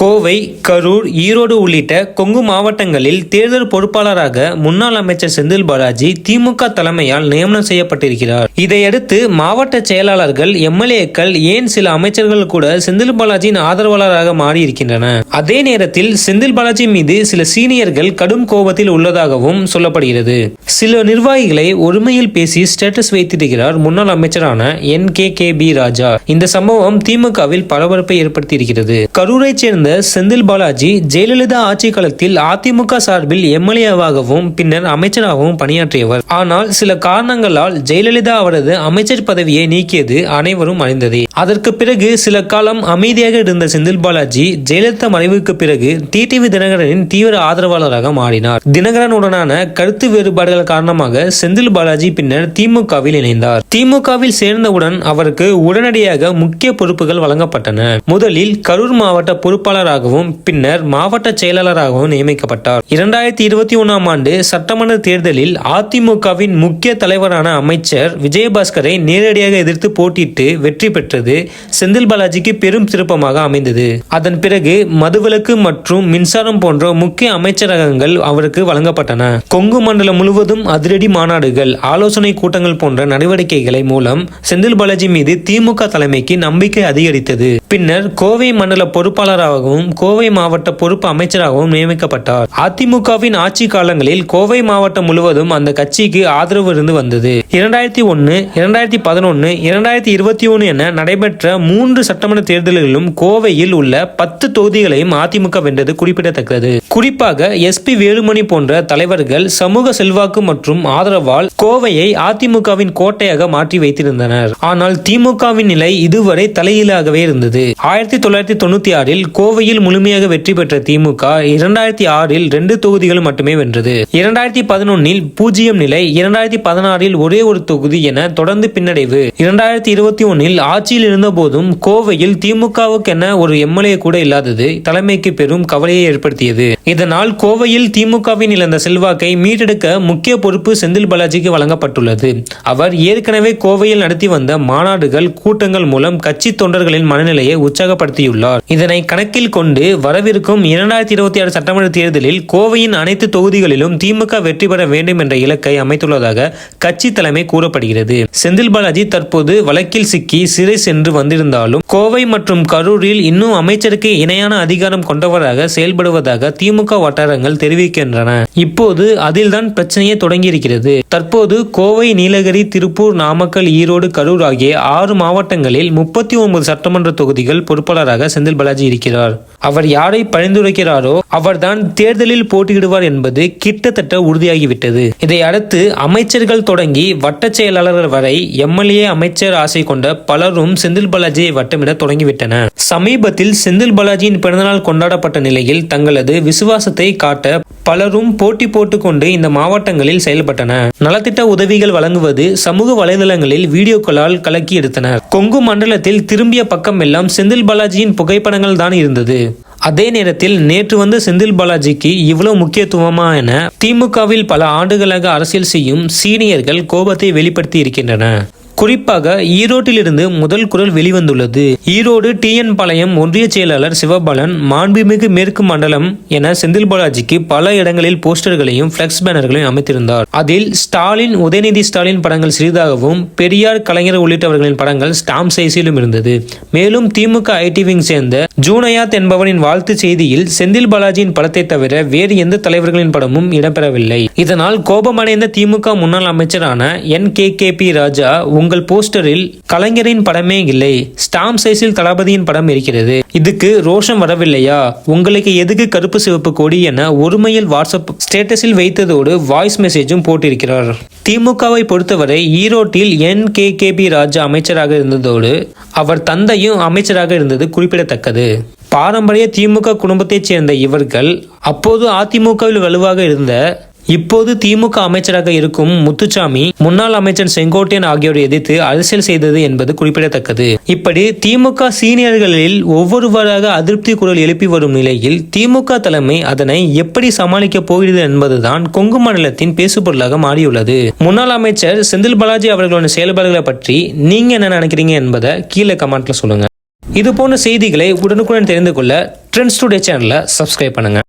கோவை கரூர் ஈரோடு உள்ளிட்ட கொங்கு மாவட்டங்களில் தேர்தல் பொறுப்பாளராக முன்னாள் அமைச்சர் செந்தில் பாலாஜி திமுக தலைமையால் நியமனம் செய்யப்பட்டிருக்கிறார். இதையடுத்து மாவட்ட செயலாளர்கள் எம்எல்ஏக்கள் ஏன் சில அமைச்சர்கள் கூட செந்தில் பாலாஜியின் ஆதரவாளராக மாறியிருக்கின்றனர் அதே நேரத்தில் செந்தில் பாலாஜி மீது சில சீனியர்கள் கடும் கோபத்தில் உள்ளதாகவும் சொல்லப்படுகிறது. சில நிர்வாகிகளை ஒருமையில் பேசி ஸ்டேட்டஸ் வைத்திருக்கிறார் முன்னாள் அமைச்சரான N K K P Raja. இந்த சம்பவம் திமுகவில் பரபரப்பை ஏற்படுத்தியிருக்கிறது. கரூரைச் சேர்ந்த செந்தில் பாலாஜி ஜெயலலிதா ஆட்சி காலத்தில் அதிமுக சார்பில் எம்எல்ஏவாகவும் பின்னர் அமைச்சராகவும் பணியாற்றியவர். ஆனால் சில காரணங்களால் ஜெயலலிதா அவரது அமைச்சர் பதவியை நீக்கியது அனைவரும் அறிந்ததே. அதற்கு பிறகு சில காலம் அமைதியாக இருந்த செந்தில் பாலாஜி ஜெயலலிதா மறைவுக்கு பிறகு டிடிவி தினகரனின் தீவிர ஆதரவாளராக மாறினார். தினகரனுடனான கருத்து வேறுபாடுகள் காரணமாக செந்தில் பாலாஜி பின்னர் திமுகவில் இணைந்தார். திமுகவில் சேர்ந்தவுடன் அவருக்கு உடனடியாக முக்கிய பொறுப்புகள் வழங்கப்பட்டன. முதலில் கரூர் மாவட்ட பொறுப்பாளர் பொறுப்பாளராகவும் பின்னர் மாவட்ட செயலாளராகவும் நியமிக்கப்பட்டார். இரண்டாயிரத்தி இருபத்தி ஒன்னாம் ஆண்டு சட்டமன்ற தேர்தலில் அதிமுகவின் முக்கிய தலைவரான அமைச்சர் விஜயபாஸ்கரை நேரடியாக எதிர்த்து போட்டியிட்டு வெற்றி பெற்றது செந்தில் பாலாஜிக்கு பெரும் திருப்பமாக அமைந்தது. அதன் பிறகு மதுவிலக்கு மற்றும் மின்சாரம் போன்ற முக்கிய அமைச்சரகங்கள் அவருக்கு வழங்கப்பட்டன. கொங்கு மண்டலம் முழுவதும் அதிரடி மாநாடுகள் ஆலோசனை கூட்டங்கள் போன்ற நடவடிக்கைகளை மூலம் செந்தில் பாலாஜி மீது திமுக தலைமைக்கு நம்பிக்கை அதிகரித்தது. பின்னர் கோவை மண்டல பொறுப்பாளராகவும் கோவை மாவட்ட பொறுப்பு அமைச்சராகவும் நியமிக்கப்பட்டார். அதிமுகவின் ஆட்சி காலங்களில் கோவை மாவட்டம் முழுவதும் அந்த கட்சிக்கு ஆதரவு இருந்து வந்தது. இரண்டாயிரத்தி ஒன்னு இரண்டாயிரத்தி பதினொன்னு இரண்டாயிரத்தி இருபத்தி ஒன்னு என நடைபெற்ற மூன்று சட்டமன்ற தேர்தல்களிலும் கோவையில் உள்ள பத்து தொகுதிகளையும் அதிமுக வென்றது குறிப்பிடத்தக்கது. குறிப்பாக எஸ் பி வேலுமணி போன்ற தலைவர்கள் சமூக செல்வாக்கு மற்றும் ஆதரவால் கோவையை அதிமுகவின் கோட்டையாக மாற்றி வைத்திருந்தனர். ஆனால் திமுகவின் நிலை இதுவரை தலையீழாகவே இருந்தது. ஆயிரத்தி தொள்ளாயிரத்தி தொண்ணூத்தி ஆறில் கோவை கோவையில் முழுமையாக வெற்றி பெற்ற திமுக இரண்டாயிரத்தி ஆறில் ரெண்டு தொகுதிகள் மட்டுமே வென்றது. இரண்டாயிரத்தி பதினொன்னில் பூஜ்ஜியம் நிலை இரண்டாயிரத்தி பதினாறில் ஒரே ஒரு தொகுதி என தொடர்ந்து பின்னடைவு. இரண்டாயிரத்தி இருபத்தி ஒன்னில் ஆட்சியில் இருந்த போதும் கோவையில் திமுகவுக்கென ஒரு எம்எல்ஏ கூட இல்லாதது தலைமைக்கு பெரும் கவலையை ஏற்படுத்தியது. இதனால் கோவையில் திமுகவின் இழந்த செல்வாக்கை மீட்டெடுக்க முக்கிய பொறுப்பு செந்தில் பாலாஜிக்கு வழங்கப்பட்டுள்ளது. அவர் ஏற்கனவே கோவையில் நடத்தி வந்த மாநாடுகள் கூட்டங்கள் மூலம் கட்சி தொண்டர்களின் மனநிலையை உற்சாகப்படுத்தியுள்ளார். இதனை கணக்கில் கொண்டு வரவிருக்கும் இரண்டாயிரத்தி இருபத்தி ஆறு சட்டமன்ற தேர்தலில் கோவையின் அனைத்து தொகுதிகளிலும் திமுக வெற்றி பெற வேண்டும் என்ற இலக்கை அமைத்துள்ளதாக கட்சி தலைமை கூறப்படுகிறது. செந்தில் பாலாஜி தற்போது வழக்கில் சிக்கி சிறை சென்று வந்திருந்தாலும் கோவை மற்றும் கரூரில் இன்னும் அமைச்சருக்கு இணையான அதிகாரம் கொண்டவராக செயல்படுவதாக திமுக வட்டாரங்கள் தெரிவிக்கின்றன. இப்போது அதில்தான் பிரச்சனையே தொடங்கியிருக்கிறது. தற்போது கோவை நீலகிரி திருப்பூர் நாமக்கல் ஈரோடு கரூர் ஆகிய ஆறு மாவட்டங்களில் முப்பத்தி ஒன்பது சட்டமன்ற தொகுதிகள் பொறுப்பாளராக செந்தில் பாலாஜி இருக்கிறார். அவர் யாரை பரிந்துரைக்கிறாரோ அவர்தான் தேர்தலில் போட்டியிடுவார் என்பது கிட்டத்தட்ட உறுதியாகிவிட்டது. இதை அடுத்து அமைச்சர்கள் தொடங்கி வட்டச் செயலாளர்கள் வரை எம்எல்ஏ அமைச்சர் ஆசை கொண்ட பலரும் செந்தில் பாலாஜியை வட்டமிட தொடங்கிவிட்டனர் சமீபத்தில் செந்தில் பாலாஜியின் பிறந்தநாள் கொண்டாடப்பட்ட நிலையில் தங்களது விசுவாசத்தை காட்ட பலரும் போட்டி போட்டுக்கொண்டு இந்த மாவட்டங்களில் செயல்பட்டன. நலத்திட்ட உதவிகள் வழங்குவது சமூக வலைதளங்களில் வீடியோக்களால் கலக்கி எடுத்தனர் கொங்கு மண்டலத்தில் திரும்பிய பக்கம் எல்லாம் செந்தில் பாலாஜியின் புகைப்படங்கள் தான் இருந்தது. அதே நேரத்தில் நேற்று வந்து செந்தில் பாலாஜிக்கு இவ்வளவு முக்கியத்துவமா என திமுகவில் பல ஆண்டுகளாக அரசியல் செய்யும் சீனியர்கள் கோபத்தை வெளிப்படுத்தி இருக்கின்றனர். குறிப்பாக ஈரோட்டிலிருந்து முதல் குரல் வெளிவந்துள்ளது. ஈரோடு டிஎன் பாளையம் ஒன்றிய செயலாளர் சிவபாலன் மாண்புமிகு மேற்கு மண்டலம் என செந்தில் பாலாஜிக்கு பல இடங்களில் போஸ்டர்களையும் பிளெக்ஸ் பேனர்களையும் அமைத்திருந்தார். அதில் ஸ்டாலின் உதயநிதி ஸ்டாலின் படங்கள் சிறிதாகவும் பெரியார் கலைஞர் உள்ளிட்டவர்களின் படங்கள் ஸ்டாம்ப் சைஸிலும் இருந்தது. மேலும் திமுக ஐடி விங் சேர்ந்த ஜூனயாத் என்பவரின் வாழ்த்து செய்தியில் செந்தில் பாலாஜியின் படத்தை தவிர வேறு எந்த தலைவர்களின் படமும் இடம்பெறவில்லை. இதனால் கோபமடைந்த திமுக முன்னாள் அமைச்சரான N K K P Raja உங்கள் போஸ்டரில் கலைஞரின் படமே இல்லை ஸ்டாம்ப் சைஸில் தளபதியின் படம் இருக்கிறது. இதுக்கு ரோஷம் வரவில்லையா? உங்களுக்கு எதுக்கு கருப்பு சிவப்பு கொடி என ஒருமையில் வாட்ஸ்அப் ஸ்டேட்டஸில் வைத்ததோடு வாய்ஸ் மெசேஜும் போட்டிருக்கிறார். திமுகவை பொறுத்தவரை ஈரோட்டில் N. K. K. P. Raja அமைச்சராக இருந்ததோடு அவர் தந்தையும் அமைச்சராக இருந்தது குறிப்பிடத்தக்கது. பாரம்பரிய திமுக குடும்பத்தைச் சேர்ந்த இவர்கள் அப்போது அதிமுகவில் வலுவாக இருந்த இப்போது திமுக அமைச்சராக இருக்கும் முத்துச்சாமி முன்னாள் அமைச்சர் செங்கோட்டையன் ஆகியோரை எதிர்த்து அரசியல் செய்தது என்பது குறிப்பிடத்தக்கது. இப்படி திமுக சீனியர்களில் ஒவ்வொருவராக அதிருப்தி குரல் எழுப்பி வரும் நிலையில் திமுக தலைமை அதனை எப்படி சமாளிக்கப் போகிறது என்பதுதான் கொங்கு மண்டலத்தின் பேசுபொருளாக மாறியுள்ளது. முன்னாள் அமைச்சர் செந்தில் பாலாஜி அவர்களோட செயல்பாடுகளை பற்றி நீங்க என்ன நினைக்கிறீங்க என்பதை கீழே கமெண்ட்ல சொல்லுங்க. இது போன்ற செய்திகளை உடனுக்குடன் தெரிந்து கொள்ள ட்ரெண்ட்ஸ் டுடே சேனலை சப்ஸ்கிரைப் பண்ணுங்க.